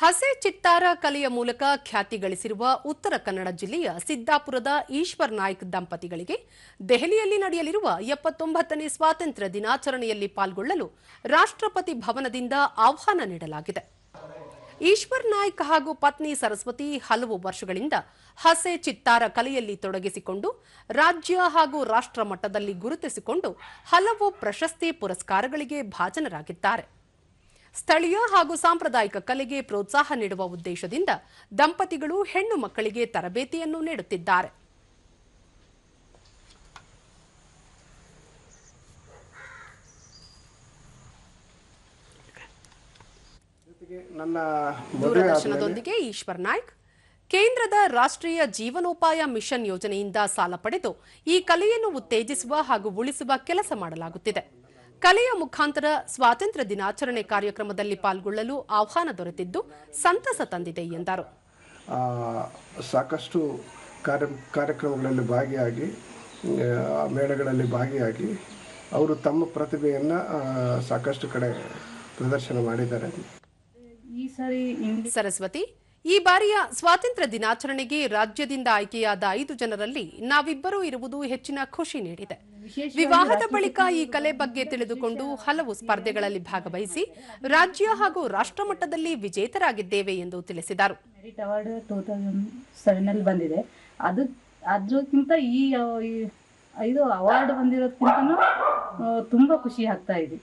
ಹಸೆ ಚಿತ್ತಾರ ಕಲೆಯ ಮೂಲಕ ಖ್ಯಾತಿ ಗಳಿಸಿರುವ ಉತ್ತರ ಕನ್ನಡ ಜಿಲ್ಲೆಯ ಸಿದ್ದಾಪುರದ ಈಶ್ವರ್ ನಾಯ್ಕ್ ದಂಪತಿಗಳಿಗೆ ದೆಹಲಿಯಲ್ಲಿ ನಡೆಯಲಿರುವ ಎಪ್ಪತ್ತೊಂಬತ್ತನೇ ಸ್ವಾತಂತ್ರ್ಯ ದಿನಾಚರಣೆಯಲ್ಲಿ ಪಾಲ್ಗೊಳ್ಳಲು ರಾಷ್ಟ್ರಪತಿ ಭವನದಿಂದ ಆಹ್ವಾನ ನೀಡಲಾಗಿದೆ. ಈಶ್ವರ್ ನಾಯ್ಕ್ ಹಾಗೂ ಪತ್ನಿ ಸರಸ್ವತಿ ಹಲವು ವರ್ಷಗಳಿಂದ ಹಸೆ ಚಿತ್ತಾರ ಕಲೆಯಲ್ಲಿ ತೊಡಗಿಸಿಕೊಂಡು, ರಾಜ್ಯ ಹಾಗೂ ರಾಷ್ಟ್ರ ಮಟ್ಟದಲ್ಲಿ ಗುರುತಿಸಿಕೊಂಡು ಹಲವು ಪ್ರಶಸ್ತಿ ಪುರಸ್ಕಾರಗಳಿಗೆ ಭಾಜನರಾಗಿದ್ದಾರೆ. ಸ್ಥಳೀಯ ಹಾಗೂ ಸಾಂಪ್ರದಾಯಿಕ ಕಲೆಗೆ ಪ್ರೋತ್ಸಾಹ ನೀಡುವ ಉದ್ದೇಶದಿಂದ ದಂಪತಿಗಳು ಹೆಣ್ಣು ಮಕ್ಕಳಿಗೆ ತರಬೇತಿಯನ್ನು ನೀಡುತ್ತಿದ್ದಾರೆ. ದೂರದರ್ಶನದೊಂದಿಗೆ ಈಶ್ವರ್ ನಾಯ್ಕ್ ಕೇಂದ್ರದ ರಾಷ್ಟ್ರೀಯ ಜೀವನೋಪಾಯ ಮಿಷನ್ ಯೋಜನೆಯಿಂದ ಸಾಲ ಪಡೆದು ಈ ಕಲೆಯನ್ನು ಉತ್ತೇಜಿಸುವ ಹಾಗೂ ಉಳಿಸುವ ಕೆಲಸ ಮಾಡಲಾಗುತ್ತಿದೆ. ಕಲೆಯ ಮುಖಾಂತರ ಸ್ವಾತಂತ್ರ್ಯ ದಿನಾಚರಣೆ ಕಾರ್ಯಕ್ರಮದಲ್ಲಿ ಪಾಲ್ಗೊಳ್ಳಲು ಆಹ್ವಾನ ದೊರೆತಿದ್ದು ಸಂತಸ ತಂದಿದೆ ಎಂದರು. ಆ, ಸಾಕಷ್ಟು ಕಾರ್ಯ ಕಾರ್ಯಕ್ರಮಗಳಲ್ಲಿ ಭಾಗಿಯಾಗಿ ಆ, ಮೇಳಗಳಲ್ಲಿ ಭಾಗಿಯಾಗಿ ಅವರು ತಮ್ಮ ಪ್ರತಿಭೆಯನ್ನು ಸಾಕಷ್ಟು ಕಡೆ ಪ್ರದರ್ಶನ ಮಾಡಿದ್ದಾರೆ. ಈ ಸಾರಿ ಇಂಗ್ಲಿಷ್ ಸರಸ್ವತಿ ಈ ಬಾರಿಯ ಸ್ವಾತಂತ್ರ್ಯ ದಿನಾಚರಣೆಗೆ ರಾಜ್ಯದಿಂದ ಆಯ್ಕೆಯಾದ ಐದು ಜನರಲ್ಲಿ ನಾವಿಬ್ಬರೂ ಇರುವುದು ಹೆಚ್ಚಿನ ಖುಷಿ ನೀಡಿದೆ. ವಿವಾಹದ ಬಳಿಕ ಈ ಕಲೆ ಬಗ್ಗೆ ತಿಳಿದುಕೊಂಡು ಹಲವು ಸ್ಪರ್ಧೆಗಳಲ್ಲಿ ಭಾಗವಹಿಸಿ ರಾಜ್ಯ ಹಾಗೂ ರಾಷ್ಟ್ರ ಮಟ್ಟದಲ್ಲಿ ವಿಜೇತರಾಗಿದ್ದೇವೆ ಎಂದು ತಿಳಿಸಿದರು. ಬಂದಿದೆ. ಅದು ಅದಕ್ಕಿಂತ ಈ ಐದು ಇದು ಅವಾರ್ಡ್ ಬಂದಿರೋದಕ್ಕಿಂತ ತುಂಬಾ ಖುಷಿ ಆಗ್ತಾ ಇದೆ.